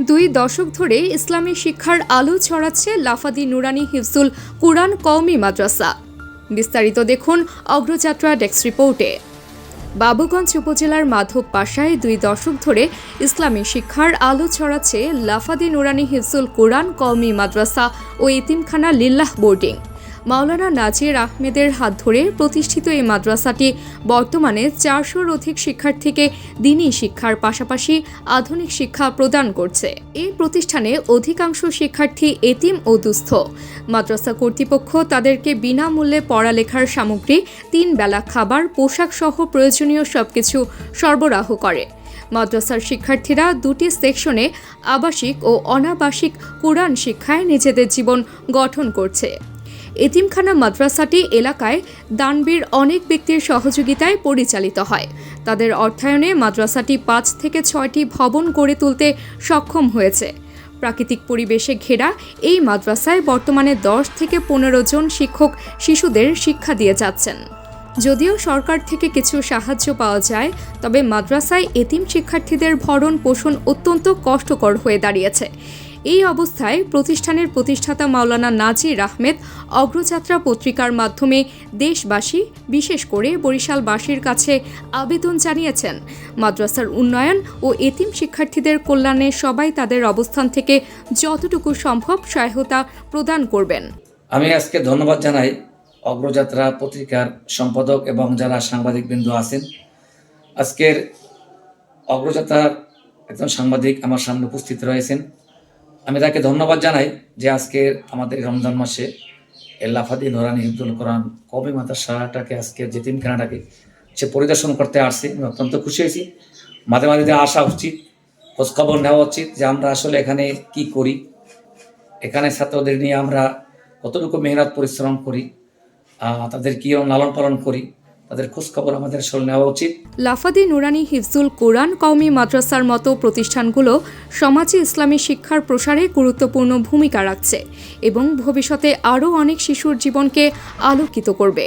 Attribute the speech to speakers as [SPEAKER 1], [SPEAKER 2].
[SPEAKER 1] দুই দশক ধরে ইসলামী শিক্ষার আলো ছড়াচ্ছে লাফাদি নুরানি হিফজুল কুরআন কওমি মাদ্রাসা। বিস্তারিত দেখুন অগ্রযাত্রা ডেস্ক রিপোর্টে। বাবুগঞ্জ উপজেলার মাধব পাশায় দুই দশক ধরে ইসলামী শিক্ষার আলো ছড়াচ্ছে লাফাদি নুরানি হিফজুল কোরআন কওমি মাদ্রাসা ও ইতিমখানা লিল্লাহ বোর্ডিং। মাওলানা নাজির আহমেদের হাত ধরে প্রতিষ্ঠিত এই মাদ্রাসাটি বর্তমানে চারশোর অধিক শিক্ষার্থীকে দিনই শিক্ষার পাশাপাশি আধুনিক শিক্ষা প্রদান করছে। এই প্রতিষ্ঠানে অধিকাংশ শিক্ষার্থী এতিম ও দুস্থ। মাদ্রাসা কর্তৃপক্ষ তাদেরকে বিনামূল্যে পড়ালেখার সামগ্রী, তিন বেলা খাবার, পোশাক সহ প্রয়োজনীয় সবকিছু সরবরাহ করে। মাদ্রাসার শিক্ষার্থীরা দুটি সেকশনে আবাসিক ও অনাবাসিক কোরআন শিক্ষায় নিজেদের জীবন গঠন করছে। এতিমখানা মাদ্রাসাটি এলাকায় দানবীর অনেক ব্যক্তির সহযোগিতায় পরিচালিত হয়। তাদের অর্থায়নে মাদ্রাসাটি পাঁচ থেকে ছয়টি ভবন গড়ে তুলতে সক্ষম হয়েছে। প্রাকৃতিক পরিবেশে ঘেরা এই মাদ্রাসায় বর্তমানে দশ থেকে পনেরো জন শিক্ষক শিশুদের শিক্ষা দিয়ে যাচ্ছেন। যদিও সরকার থেকে কিছু সাহায্য পাওয়া যায়, তবে মাদ্রাসায় এতিম শিক্ষার্থীদের ভরণ পোষণ অত্যন্ত কষ্টকর হয়ে দাঁড়িয়েছে। এই অবস্থায় প্রতিষ্ঠানের প্রতিষ্ঠাতা মাওলানা নাজির আহমেদ অগ্রযাত্রা পত্রিকার মাধ্যমে দেশবাসী, বিশেষ করে বরিশালবাসীর কাছে আবেদন জানিয়েছেন। মাদ্রাসার উন্নয়ন ও এতিম শিক্ষার্থীদের কল্যাণে সবাই তাদের অবস্থান থেকে যতটুকু সম্ভব সহায়তা প্রদান করবেন।
[SPEAKER 2] আমি আজকে ধন্যবাদ জানাই অগ্রযাত্রা পত্রিকার সম্পাদক এবং যারা সাংবাদিক বিন্দু আছেন। আজকের অগ্রযাত্রার একজন সাংবাদিক আমার সামনে উপস্থিত রয়েছেন। আমি তাকে ধন্যবাদ জানাই যে আজকের আমাদের রমজান মাসে এল্লাফাদি নোরানি হিমতুল কোরআন কবে মাদ্রাসাটাকে আজকে যেতিমখানাটাকে সে পরিদর্শন করতে আসছে, আমি অত্যন্ত খুশি হয়েছি। মাঝে মাঝে আসা উচিত, খোঁজখবর নেওয়া উচিত যে আমরা আসলে এখানে কি করি। এখানে ছাত্রদের নিয়ে আমরা কতটুকু মেহনত পরিশ্রম করি তাদের কি লালন পালন করি। তাদের খোঁজখবর আমাদের আসলে নেওয়া উচিত।
[SPEAKER 1] লাফাদি নুরানি হিফজুল কোরআন কওমি মাদ্রাসার মতো প্রতিষ্ঠানগুলো সমাজে ইসলামী শিক্ষার প্রসারে গুরুত্বপূর্ণ ভূমিকা রাখছে এবং ভবিষ্যতে আরও অনেক শিশুর জীবনকে আলোকিত করবে।